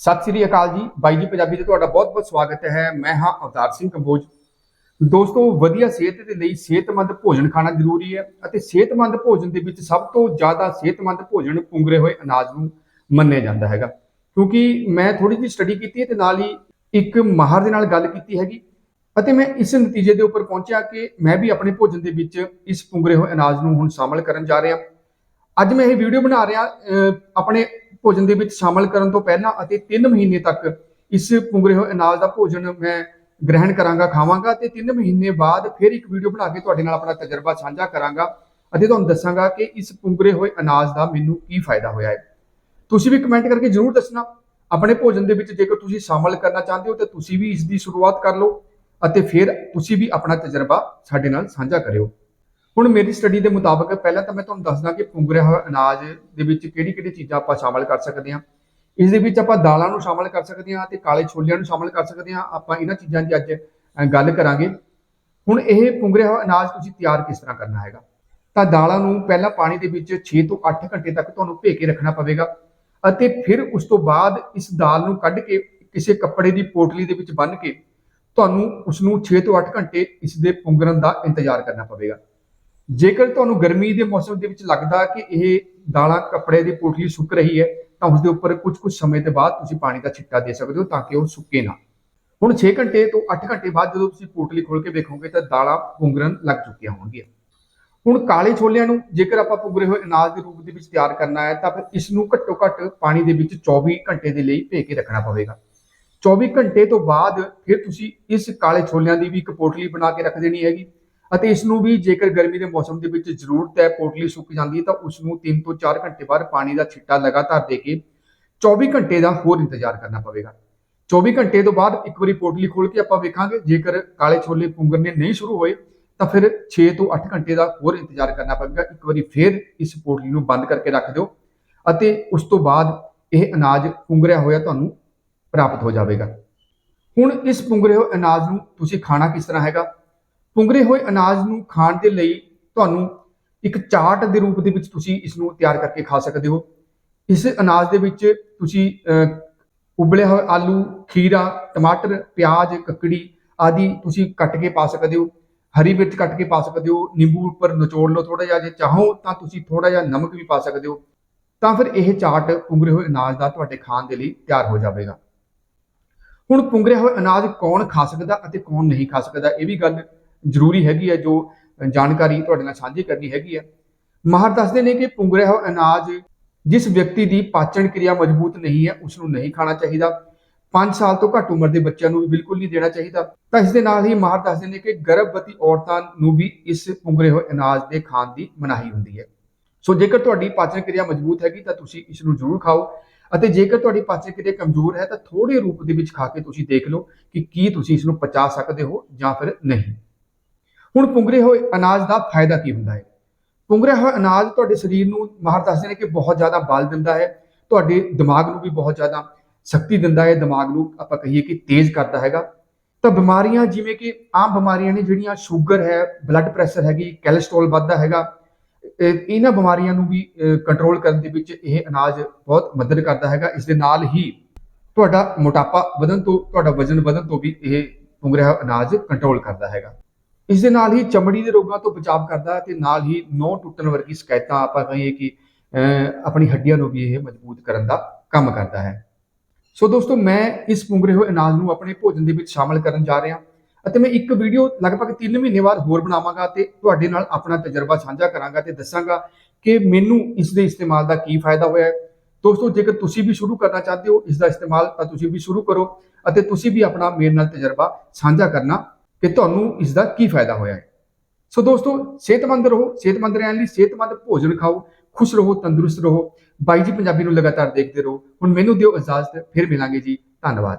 ਸਤਿ ਸ੍ਰੀ ਅਕਾਲ ਜੀ। ਬਾਈ ਜੀ, ਪੰਜਾਬੀ ਤੇ ਤੁਹਾਡਾ ਬਹੁਤ-ਬਹੁਤ ਸਵਾਗਤ ਹੈ। ਮੈਂ ਹਾਂ ਅਵਤਾਰ ਸਿੰਘ ਕੰਬੋਜ। ਦੋਸਤੋ, ਵਧੀਆ ਸਿਹਤ ਦੇ ਲਈ ਸਿਹਤਮੰਦ ਭੋਜਨ ਖਾਣਾ ਜ਼ਰੂਰੀ ਹੈ ਅਤੇ ਸਿਹਤਮੰਦ ਭੋਜਨ ਦੇ ਵਿੱਚ ਸਭ ਤੋਂ ਜ਼ਿਆਦਾ ਸਿਹਤਮੰਦ ਭੋਜਨ ਪੁੰਗਰੇ ਹੋਏ ਅਨਾਜ ਨੂੰ ਮੰਨਿਆ ਜਾਂਦਾ ਹੈਗਾ। ਕਿਉਂਕਿ ਮੈਂ ਥੋੜੀ ਜਿਹੀ ਸਟੱਡੀ ਕੀਤੀ ਹੈ ਤੇ ਨਾਲ ਹੀ ਇੱਕ ਮਾਹਰ ਦੇ ਨਾਲ ਗੱਲ ਕੀਤੀ ਹੈਗੀ ਅਤੇ ਮੈਂ ਇਸ ਨਤੀਜੇ ਦੇ ਉੱਪਰ ਪਹੁੰਚਿਆ ਕਿ ਮੈਂ ਵੀ ਆਪਣੇ ਭੋਜਨ ਦੇ ਵਿੱਚ ਇਸ ਪੁੰਗਰੇ ਹੋਏ ਅਨਾਜ ਨੂੰ ਹੁਣ ਸ਼ਾਮਲ ਕਰਨ ਜਾ ਰਿਹਾ। ਅੱਜ ਮੈਂ ਇਹ ਵੀਡੀਓ ਬਣਾ ਰਿਹਾ ਆਪਣੇ ਭੋਜਨ ਦੇ ਵਿੱਚ ਸ਼ਾਮਲ ਕਰਨ ਤੋਂ ਪਹਿਲਾਂ ਅਤੇ 3 ਮਹੀਨੇ ਤੱਕ ਇਸ ਪੁੰਗਰੇ ਹੋਏ ਅਨਾਜ ਦਾ ਭੋਜਨ ਮੈਂ ਗ੍ਰਹਿਣ ਕਰਾਂਗਾ, ਖਾਵਾਂਗਾ ਤੇ 3 ਮਹੀਨੇ ਬਾਅਦ ਫਿਰ ਇੱਕ ਵੀਡੀਓ ਬਣਾ ਕੇ ਤੁਹਾਡੇ ਨਾਲ ਆਪਣਾ ਤਜਰਬਾ ਸਾਂਝਾ ਕਰਾਂਗਾ ਅਤੇ ਤੁਹਾਨੂੰ ਦੱਸਾਂਗਾ ਕਿ ਇਸ ਪੁੰਗਰੇ ਹੋਏ ਅਨਾਜ ਦਾ ਮੈਨੂੰ ਕੀ ਫਾਇਦਾ ਹੋਇਆ ਹੈ। ਤੁਸੀਂ ਵੀ ਕਮੈਂਟ ਕਰਕੇ ਜਰੂਰ ਦੱਸਣਾ। ਆਪਣੇ ਭੋਜਨ ਦੇ ਵਿੱਚ ਜੇਕਰ ਤੁਸੀਂ ਸ਼ਾਮਲ ਕਰਨਾ ਚਾਹੁੰਦੇ ਹੋ ਤਾਂ ਤੁਸੀਂ ਵੀ ਇਸ ਦੀ ਸ਼ੁਰੂਆਤ ਕਰ ਲਓ ਅਤੇ ਫਿਰ ਤੁਸੀਂ ਵੀ ਆਪਣਾ ਤਜਰਬਾ ਸਾਡੇ ਨਾਲ ਸਾਂਝਾ ਕਰਿਓ। ਹੁਣ ਮੇਰੀ ਸਟੱਡੀ ਦੇ ਮੁਤਾਬਕ ਪਹਿਲਾਂ ਤਾਂ ਮੈਂ ਤੁਹਾਨੂੰ ਦੱਸਦਾ ਕਿ ਪੁੰਗਰਿਆ ਹੋਇਆ ਅਨਾਜ ਦੇ ਵਿੱਚ ਕਿਹੜੀ-ਕਿਹੜੀ ਚੀਜ਼ਾਂ ਆਪਾਂ ਸ਼ਾਮਲ ਕਰ ਸਕਦੇ ਹਾਂ। ਇਸ ਦੇ ਵਿੱਚ ਆਪਾਂ ਦਾਲਾਂ ਨੂੰ ਸ਼ਾਮਲ ਕਰ ਸਕਦੇ ਹਾਂ ਤੇ ਕਾਲੇ ਛੋਲਿਆਂ ਨੂੰ ਸ਼ਾਮਲ ਕਰ ਸਕਦੇ ਹਾਂ। ਆਪਾਂ ਇਹਨਾਂ ਚੀਜ਼ਾਂ ਦੀ ਅੱਜ ਗੱਲ ਕਰਾਂਗੇ। ਹੁਣ ਇਹ ਪੁੰਗਰਿਆ ਹੋਇਆ ਅਨਾਜ ਤੁਸੀਂ ਤਿਆਰ ਕਿਸ ਤਰ੍ਹਾਂ ਕਰਨਾ ਹੈਗਾ? ਤਾਂ ਦਾਲਾਂ ਨੂੰ ਪਹਿਲਾਂ ਪਾਣੀ ਦੇ ਵਿੱਚ 6 ਤੋਂ 8 ਘੰਟੇ ਤੱਕ ਤੁਹਾਨੂੰ ਭੇ ਕੇ ਰੱਖਣਾ ਪਵੇਗਾ ਅਤੇ ਫਿਰ ਉਸ ਤੋਂ ਬਾਅਦ ਇਸ ਦਾਲ ਨੂੰ ਕੱਢ ਕੇ ਕਿਸੇ ਕੱਪੜੇ ਦੀ ਪੋਟਲੀ ਦੇ ਵਿੱਚ ਬੰਨ੍ਹ ਕੇ ਤੁਹਾਨੂੰ ਉਸ ਨੂੰ 6 ਤੋਂ 8 ਘੰਟੇ ਇਸ ਦੇ ਪੁੰਗਰਨ ਦਾ ਇੰਤਜ਼ਾਰ ਕਰਨਾ ਪਵੇਗਾ। ਜੇਕਰ ਤੁਹਾਨੂੰ ਗਰਮੀ ਦੇ ਮੌਸਮ ਦੇ ਵਿੱਚ ਲੱਗਦਾ ਕਿ ਇਹ ਦਾਲਾਂ, ਕੱਪੜੇ ਦੀ ਪੋਟਲੀ ਸੁੱਕ ਰਹੀ ਹੈ, ਤਾਂ ਉਸ ਦੇ ਉੱਪਰ ਕੁਝ ਕੁਝ ਸਮੇਂ ਦੇ ਬਾਅਦ ਤੁਸੀਂ ਪਾਣੀ ਦਾ ਛਿੱਟਾ ਦੇ ਸਕਦੇ ਹੋ ਤਾਂ ਕਿ ਉਹ ਸੁੱਕੇ ਨਾ। ਹੁਣ 6 ਘੰਟੇ ਤੋਂ 8 ਘੰਟੇ ਬਾਅਦ ਜਦੋਂ ਤੁਸੀਂ ਪੋਟਲੀ ਖੋਲ ਕੇ ਵੇਖੋਗੇ ਤਾਂ ਦਾਲਾਂ ਪੁੰਗਰਨ ਲੱਗ ਚੁੱਕੀਆਂ ਹੋਣਗੀਆਂ। ਹੁਣ ਕਾਲੇ ਛੋਲਿਆਂ ਨੂੰ ਜੇਕਰ ਆਪਾਂ ਪੁੰਗਰੇ ਹੋਏ ਅਨਾਜ ਦੇ ਰੂਪ ਦੇ ਵਿੱਚ ਤਿਆਰ ਕਰਨਾ ਹੈ, ਤਾਂ ਫਿਰ ਇਸ ਨੂੰ ਘੱਟੋ ਘੱਟ ਪਾਣੀ ਦੇ ਵਿੱਚ 24 ਘੰਟੇ ਦੇ ਲਈ ਭੇ ਕੇ ਰੱਖਣਾ ਪਵੇਗਾ। 24 ਘੰਟੇ ਤੋਂ ਬਾਅਦ ਫਿਰ ਤੁਸੀਂ ਇਸ ਕਾਲੇ ਛੋਲਿਆਂ ਦੀ ਵੀ ਇੱਕ ਪੋਟਲੀ ਬਣਾ ਕੇ ਰੱਖ ਦੇਣੀ ਹੈਗੀ। ਅਤੇ ਇਸ ਨੂੰ ਵੀ ਜੇਕਰ ਗਰਮੀ ਦੇ ਮੌਸਮ ਦੇ ਵਿੱਚ ਜ਼ਰੂਰਤ ਹੈ, ਪੋਟਲੀ ਸੁੱਕ ਜਾਂਦੀ ਹੈ, ਤਾਂ ਉਸ ਨੂੰ 3 ਤੋਂ 4 ਘੰਟੇ ਬਾਅਦ ਪਾਣੀ ਦਾ ਛਿੱਟਾ ਲਗਾਤਾਰ ਦੇ ਕੇ 24 ਘੰਟੇ ਦਾ ਹੋਰ ਇੰਤਜ਼ਾਰ ਕਰਨਾ ਪਵੇਗਾ। 24 ਘੰਟੇ ਤੋਂ ਬਾਅਦ ਇੱਕ ਵਾਰੀ ਪੋਟਲੀ ਖੋਲ ਕੇ ਆਪਾਂ ਵੇਖਾਂਗੇ, ਜੇਕਰ ਕਾਲੇ ਛੋਲੇ ਪੁੰਗਰਨੇ ਨਹੀਂ ਸ਼ੁਰੂ ਹੋਏ, ਤਾਂ ਫਿਰ 6 ਤੋਂ 8 ਘੰਟੇ ਦਾ ਹੋਰ ਇੰਤਜ਼ਾਰ ਕਰਨਾ ਪਵੇਗਾ। ਇੱਕ ਵਾਰੀ ਫਿਰ ਇਸ ਪੋਟਲੀ ਨੂੰ ਬੰਦ ਕਰਕੇ ਰੱਖ ਦਿਓ ਅਤੇ ਉਸ ਤੋਂ ਬਾਅਦ ਇਹ ਅਨਾਜ ਪੁੰਗਰਿਆ ਹੋਇਆ ਤੁਹਾਨੂੰ ਪ੍ਰਾਪਤ ਹੋ ਜਾਵੇਗਾ। ਹੁਣ ਇਸ ਪੁੰਗਰੇ ਹੋਏ ਅਨਾਜ ਨੂੰ ਤੁਸੀਂ ਖਾਣਾ ਕਿਸ ਤਰ੍ਹਾਂ ਹੈਗਾ? ਪੁੰਗਰੇ ਹੋਏ ਅਨਾਜ ਨੂੰ ਖਾਣ ਦੇ ਲਈ ਤੁਹਾਨੂੰ ਇੱਕ ਚਾਟ ਦੇ ਰੂਪ ਦੇ ਵਿੱਚ ਤੁਸੀਂ ਇਸ ਨੂੰ ਤਿਆਰ ਕਰਕੇ ਖਾ ਸਕਦੇ ਹੋ। ਇਸ ਅਨਾਜ ਦੇ ਵਿੱਚ ਤੁਸੀਂ ਅਹ, ਉਬਲੇ ਹੋਏ ਆਲੂ ਖੀਰਾ ਟਮਾਟਰ ਪਿਆਜ਼ ਕੱਕੜੀ ਆਦਿ ਤੁਸੀਂ ਕੱਟ ਕੇ ਪਾ ਸਕਦੇ ਹੋ। ਹਰੀ ਮਿਰਚ ਕੱਟ ਕੇ ਪਾ ਸਕਦੇ ਹੋ। ਨਿੰਬੂ ਉੱਪਰ ਨਿਚੋੜ ਲਓ ਥੋੜਾ ਜਿਹਾ। ਜੇ ਚਾਹੋ ਤਾਂ ਤੁਸੀਂ ਥੋੜਾ ਜਿਹਾ ਨਮਕ ਵੀ ਪਾ ਸਕਦੇ ਹੋ। ਤਾਂ ਫਿਰ ਇਹ ਚਾਟ ਪੁੰਗਰੇ ਹੋਏ ਅਨਾਜ ਦਾ ਤੁਹਾਡੇ ਖਾਣ ਦੇ ਲਈ ਤਿਆਰ ਹੋ ਜਾਵੇਗਾ। ਹੁਣ ਪੁੰਗਰਿਆ ਹੋਇਆ ਅਨਾਜ ਕੌਣ ਖਾ ਸਕਦਾ ਅਤੇ ਕੌਣ ਨਹੀਂ ਖਾ ਸਕਦਾ ਇਹ ਵੀ ਗੱਲ ਜ਼ਰੂਰੀ ਹੈਗੀ ਹੈ, ਜੋ ਜਾਣਕਾਰੀ ਤੁਹਾਡੇ ਨਾਲ ਸਾਂਝੀ ਕਰਨੀ ਹੈਗੀ ਹੈ। ਮਾਹਰ ਦੱਸਦੇ ਨੇ ਕਿ ਪੁੰਗਰਿਆ ਹੋਇਆ ਅਨਾਜ ਜਿਸ ਵਿਅਕਤੀ ਦੀ ਪਾਚਨ ਕਿਰਿਆ ਮਜ਼ਬੂਤ ਨਹੀਂ ਹੈ ਉਸ ਨੂੰ ਨਹੀਂ ਖਾਣਾ ਚਾਹੀਦਾ। 5 ਸਾਲ ਤੋਂ ਘੱਟ ਉਮਰ ਦੇ ਬੱਚਿਆਂ ਨੂੰ ਵੀ ਬਿਲਕੁਲ ਨਹੀਂ ਦੇਣਾ ਚਾਹੀਦਾ। ਤਾਂ ਇਸ ਦੇ ਨਾਲ ਹੀ ਮਾਹਰ ਦੱਸਦੇ ਨੇ ਕਿ ਗਰਭਵਤੀ ਔਰਤਾਂ ਨੂੰ ਵੀ ਇਸ ਪੁੰਗਰੇ ਹੋਏ ਅਨਾਜ ਦੇ ਖਾਣ ਦੀ ਮਨਾਹੀ ਹੁੰਦੀ ਹੈ। ਸੋ ਜੇਕਰ ਤੁਹਾਡੀ ਪਾਚਨ ਕਿਰਿਆ ਮਜ਼ਬੂਤ ਹੈਗੀ, ਤਾਂ ਤੁਸੀਂ ਇਸ ਨੂੰ ਜ਼ਰੂਰ ਖਾਓ। ਅਤੇ ਜੇਕਰ ਤੁਹਾਡੀ ਪਾਚਨ ਕਿਰਿਆ ਕਮਜ਼ੋਰ ਹੈ, ਤਾਂ ਥੋੜੇ ਰੂਪ ਦੇ ਵਿੱਚ ਖਾ ਕੇ ਤੁਸੀਂ ਦੇਖ ਲਓ ਕਿ ਕੀ ਤੁਸੀਂ ਇਸ ਨੂੰ ਪਚਾ ਸਕਦੇ ਹੋ ਜਾਂ ਫਿਰ ਨਹੀਂ। ਹੁਣ ਪੁੰਗਰੇ ਹੋਏ ਅਨਾਜ ਦਾ ਫਾਇਦਾ ਕੀ ਹੁੰਦਾ ਹੈ? ਪੁੰਗਰਿਆ ਹੋਇਆ ਅਨਾਜ ਤੁਹਾਡੇ ਸਰੀਰ ਨੂੰ ਮਾਹਰ ਦੱਸਦੇ ਨੇ ਕਿ ਬਹੁਤ ਜ਼ਿਆਦਾ ਬਲ ਦਿੰਦਾ ਹੈ, ਤੁਹਾਡੇ ਦਿਮਾਗ ਨੂੰ ਵੀ ਬਹੁਤ ਜ਼ਿਆਦਾ ਸ਼ਕਤੀ ਦਿੰਦਾ ਹੈ, ਦਿਮਾਗ ਨੂੰ ਆਪਾਂ ਕਹੀਏ ਕਿ ਤੇਜ਼ ਕਰਦਾ ਹੈਗਾ। ਤਾਂ ਬਿਮਾਰੀਆਂ ਜਿਵੇਂ ਕਿ ਆਮ ਬਿਮਾਰੀਆਂ ਨੇ ਜਿਹੜੀਆਂ ਸ਼ੂਗਰ ਹੈ ਬਲੱਡ ਪ੍ਰੈਸ਼ਰ ਹੈਗੀ ਕੋਲੇਸਟ੍ਰੋਲ ਵੱਧਦਾ ਹੈਗਾ ਇਹਨਾਂ ਬਿਮਾਰੀਆਂ ਨੂੰ ਵੀ ਕੰਟਰੋਲ ਕਰਨ ਦੇ ਵਿੱਚ ਇਹ ਅਨਾਜ ਬਹੁਤ ਮਦਦ ਕਰਦਾ ਹੈਗਾ। ਇਸ ਦੇ ਨਾਲ ਹੀ ਤੁਹਾਡਾ ਮੋਟਾਪਾ ਵਧਣ ਤੋਂ, ਤੁਹਾਡਾ ਵਜ਼ਨ ਵਧਣ ਤੋਂ ਵੀ ਇਹ ਪੁੰਗਰਿਆ ਹੋਇਆ ਅਨਾਜ ਕੰਟਰੋਲ ਕਰਦਾ ਹੈਗਾ। ਇਸ ਦੇ ਨਾਲ ਹੀ ਚਮੜੀ ਦੇ ਰੋਗਾਂ ਤੋਂ ਬਚਾਅ ਕਰਦਾ ਹੈ ਤੇ ਨਾਲ ਹੀ ਨੋਹ ਟੁੱਟਣ ਵਰਗੀ ਸ਼ਿਕਾਇਤਾਂ ਆਪਾਂ ਕਹੀਏ ਕਿ ਆਪਣੀ ਹੱਡੀਆਂ ਨੂੰ ਵੀ ਇਹ ਮਜ਼ਬੂਤ ਕਰਨ ਦਾ ਕੰਮ ਕਰਦਾ ਹੈ। ਸੋ ਦੋਸਤੋ, ਮੈਂ ਇਸ ਪੁੰਗਰੇ ਹੋਏ ਅਨਾਜ ਨੂੰ ਆਪਣੇ ਭੋਜਨ ਦੇ ਵਿੱਚ ਸ਼ਾਮਲ ਕਰਨ ਜਾ ਰਿਹਾ ਅਤੇ ਮੈਂ ਇੱਕ ਵੀਡੀਓ ਲਗਭਗ 3 ਮਹੀਨੇ ਬਾਅਦ ਹੋਰ ਬਣਾਵਾਂਗਾ ਤੇ ਤੁਹਾਡੇ ਨਾਲ ਆਪਣਾ ਤਜਰਬਾ ਸਾਂਝਾ ਕਰਾਂਗਾ ਤੇ ਦੱਸਾਂਗਾ ਕਿ ਮੈਨੂੰ ਇਸ ਦੇ ਇਸਤੇਮਾਲ ਦਾ ਕੀ ਫਾਇਦਾ ਹੋਇਆ ਹੈ। ਦੋਸਤੋ, ਜੇਕਰ ਤੁਸੀਂ ਵੀ ਸ਼ੁਰੂ ਕਰਨਾ ਚਾਹਦੇ ਹੋ ਇਸ ਦਾ ਇਸਤੇਮਾਲ ਤਾਂ ਤੁਸੀਂ ਵੀ ਸ਼ੁਰੂ ਕਰੋ ਅਤੇ ਤੁਸੀਂ ਵੀ ਆਪਣਾ ਮੇਰੇ ਨਾਲ ਤਜਰਬਾ ਸਾਂਝਾ ਕਰਨਾ ਕਿ ਤੁਹਾਨੂੰ ਇਸ ਦਾ ਕੀ ਫਾਇਦਾ ਹੋਇਆ ਹੈ। ਸੋ ਦੋਸਤੋ, ਸਿਹਤਮੰਦ ਰਹੋ, ਸਿਹਤਮੰਦ ਰਹਿਣ ਲਈ ਸਿਹਤਮੰਦ ਭੋਜਨ ਖਾਓ, ਖੁਸ਼ ਰਹੋ, ਤੰਦਰੁਸਤ ਰਹੋ। ਬਾਈ ਜੀ ਪੰਜਾਬੀ ਨੂੰ ਲਗਾਤਾਰ ਦੇਖਦੇ ਰਹੋ। ਹੁਣ ਮੈਨੂੰ ਦਿਓ ਇਜਾਜ਼ਤ, ਫਿਰ ਮਿਲਾਂਗੇ ਜੀ। ਧੰਨਵਾਦ।